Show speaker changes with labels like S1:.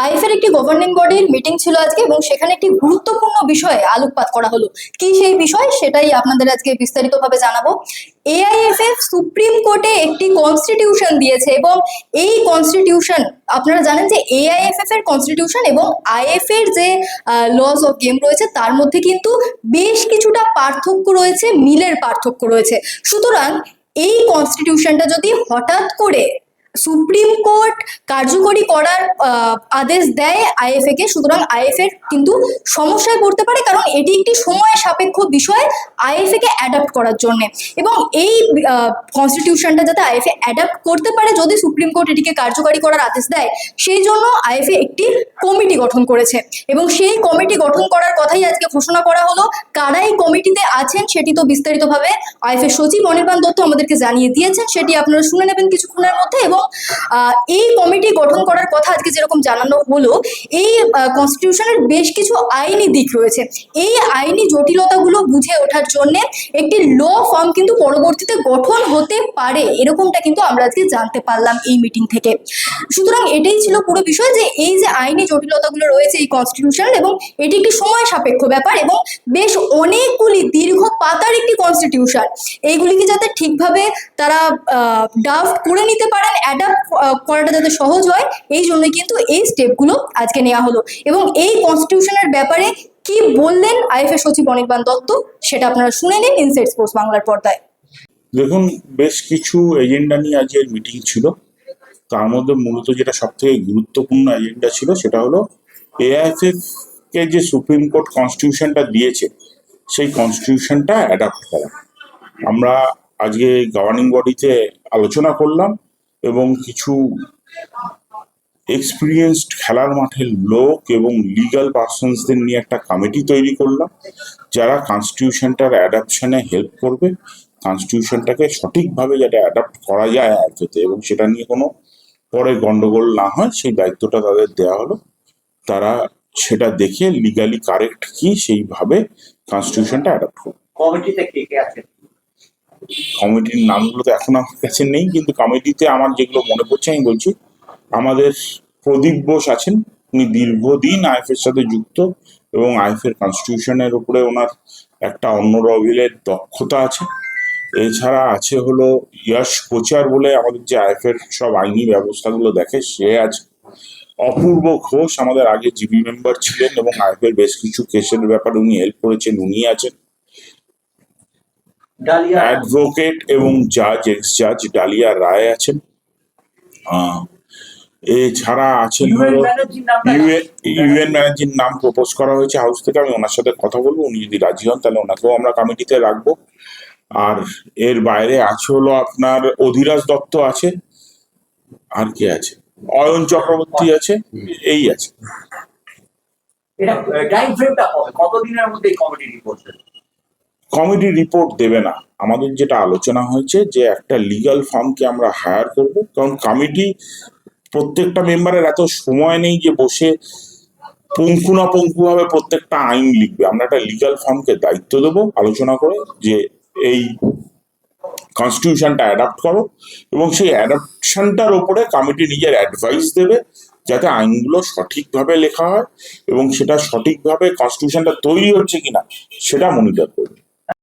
S1: আইএফের একটি গভর্নিং বডির মিটিং ছিল আজকে এবং সেখানে একটি গুরুত্বপূর্ণ বিষয়ে আলোকপাত করা হলো। কি সেই বিষয়? সেটাই আপনাদের আজকে বিস্তারিতভাবে জানাব। এআইএফএফ সুপ্রিম কোর্টে একটি কনস্টিটিউশন দিয়েছে এবং এই কনস্টিটিউশন আপনারা জানেন যে এআইএফএফ এর কনস্টিটিউশন এবং আইএফ এর যে লস অফ গেম রয়েছে, তার মধ্যে কিন্তু বেশ কিছুটা পার্থক্য রয়েছে, মিলের পার্থক্য রয়েছে। সুতরাং এই কনস্টিটিউশনটা যদি হঠাৎ করে সুপ্রিম কোর্ট কার্যকরী করার আদেশ দেয় আইএফএ কে। সুতরাং আইএফএ কিন্তু সমস্যায় পড়তে পারে, কারণ এটি একটি সময় সাপেক্ষ বিষয়। আইএফএ কে অ্যাডাপ্ট করার জন্য। এবং এই কনস্টিটিউশনটা যাতে আইএফএ অ্যাডাপ্ট করতে পারে, যদি সুপ্রিম কোর্ট এটিকে কার্যকারী করার আদেশ দেয়, সেই জন্য আইএফএ একটি কমিটি গঠন করেছে। এবং সেই কমিটি গঠন করার কথাই আজকে ঘোষণা করা হলো। কারা এই কমিটিতে আছেন, সেটি তো বিস্তারিতভাবে আইএফএ সচিব অনির্বাণ দত্ত আমাদেরকে জানিয়ে দিয়েছেন। সেটি আপনারা শুনে নেবেন কিছুক্ষণের মধ্যে। এবং এই কমিটি গঠন করার কথা আজকে যেরকম জানানো হলো, এই কনস্টিটিউশনের বেশ কিছু আইনি দিক রয়েছে। এই আইনি জটিলতাগুলো বুঝে ওঠার জন্য একটি ল ফর্ম কিন্তু পরবর্তীতে গঠন হতে পারে। এরকমটা কিন্তু আমরা আজকে জানতে পারলাম এই মিটিং থেকে। সুতরাং এটাই ছিল পুরো বিষয় যে এই যে আইনি জটিলতাগুলো রয়েছে এই কনস্টিটিউশন এবং এটি একটি সময় সাপেক্ষ ব্যাপার এবং বেশ অনেকগুলি দীর্ঘ পাতার একটি কনস্টিটিউশন এইগুলিকে যাতে ঠিকভাবে তারা ডাফট করে নিতে পারেন অ্যাডাপ্ট করাটা যাতে সহজ হয়, এই জন্যই কিন্তু এই স্টেপগুলো আজকে নেওয়া হলো। এবং এই কনস্টিটিউশনের ব্যাপারে কি বললেন আইএফএ সচিব অনির্বাণ দত্ত, সেটা আপনারা শুনে নিন ইনসাইড স্পোর্টস বাংলার পর্দায়।
S2: দেখুন, বেশ কিছু এজেন্ডা নিয়ে আজকের মিটিং ছিল। তার মধ্যে মূলত যেটা সব থেকে গুরুত্বপূর্ণ এজেন্ডা ছিল, সেটা হলো এআইএফএফ কে যে সুপ্রিম কোর্ট কনস্টিটিউশনটা দিয়েছে, সেই কনস্টিটিউশনটা অ্যাডাপ্ট করা। আমরা আজকে গভর্নিং বডিতে আলোচনা করলাম এবং কিছু এক্সপিরিয়েন্সড খেলার মাঠের লোক এবং লিগাল পার্সনসদের নিয়ে একটা কমিটি তৈরি করলাম যারা কনস্টিটিউশনটার অ্যাডাপশনে হেল্প করবে কনস্টিটিউশনটাকে সঠিকভাবে যাতে অ্যাডাপ্ট করা যায় আইফেতে এবং সেটা নিয়ে কোনো পরে গন্ডগোল না হয় সেই দায়িত্বটা তাদের দেওয়া হলো। তারা সেটা দেখে লিগালি কারেক্ট কি সেইভাবে কনস্টিটিউশনটা অ্যাডাপ্ট করবে।
S3: কমিটিতে কে কে আছে
S2: কমিটির নামগুলো তো এখন আমার কাছে নেই কিন্তু কমিটিতে আমার যেগুলো মনে পড়ছে আমি বলছি আমাদের প্রদীপ বোস আছেন। উনি দীর্ঘদিন আইএফের সাথে যুক্ত এবং আইএফের কনস্টিটিউশনের উপরে ওনার একটা অন্য রবিলের দক্ষতা আছে। এছাড়া আছে হলো ইয়াশ কোচার বলে আমাদের যে আইএফের সব আইনি ব্যবস্থাগুলো দেখে সে আছে অপূর্ব ঘোষ আমাদের আগে জিবি মেম্বার ছিলেন এবং আইএফের বেশ কিছু কেসের ব্যাপারে উনি হেল্প করেছেন উনি আছেন।
S3: ডালিয়া।
S2: অ্যাডভোকেট এবং জাজ এক্স জাজ ডালিয়া রায় আছেন। আহ, এছাড়া আছেন
S3: ইউএন ব্যানার্জির
S2: নাম প্রপোজ করা হয়েছে হাউস থেকে আমি ওনার সাথে কথা বলব উনি যদি রাজি হন তাহলে ওনাকেও আমরা কমিটিতে রাখব। আর এর বাইরে আছে হলো আপনার অধিরাজ দত্ত আছে আর কে আছে? অয়ন চক্রবর্তী আছে এই আছে।
S3: এটা টাইম ফ্রেমটা কতদিনের মধ্যে কমিটি রিপোর্ট দেবে?
S2: কমিটি রিপোর্ট দেবে না। আমাদের যেটা আলোচনা হয়েছে যে একটা লিগ্যাল ফার্মকে আমরা হায়ার করব। কারণ কমিটি প্রত্যেকটা মেম্বারের এত সময় নেই যে বসে পুঙ্খানুপুঙ্খভাবে প্রত্যেকটা আইন লিখবে। আমরা একটা লিগ্যাল ফার্মকে দায়িত্ব দেবো, আলোচনা করে যে এই কনস্টিটিউশনটা অ্যাডাপ্ট করো এবং সেই অ্যাডাপশনটার ওপরে কমিটি নিজের অ্যাডভাইস দেবে যাতে আইনগুলো সঠিকভাবে লেখা হয় এবং সেটা সঠিকভাবে কনস্টিটিউশনটা তৈরি হচ্ছে কিনা, সেটা মনিটর করবে।